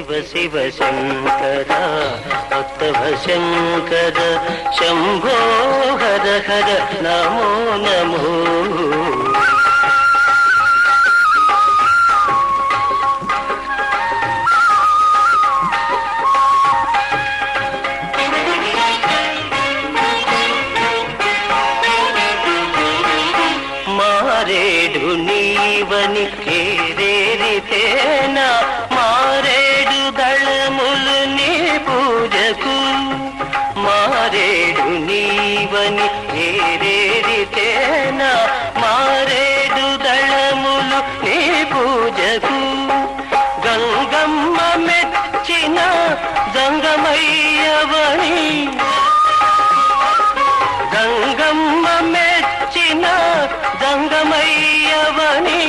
శివ శివ శంకర భక్తవ శంకర శంభో హర హర నమో నమో. మారేడు నీవని కేరేరితేనా మారేడు నీవని కేరేరితేనా మారేడు దళములు నీ పూజకు. గంగమ్మ మెచ్చిన గంగమయ్యవని గంగమ్మ మెచ్చిన గంగమయ్యవని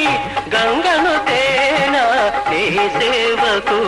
గంగను తేనా నీ సేవకు?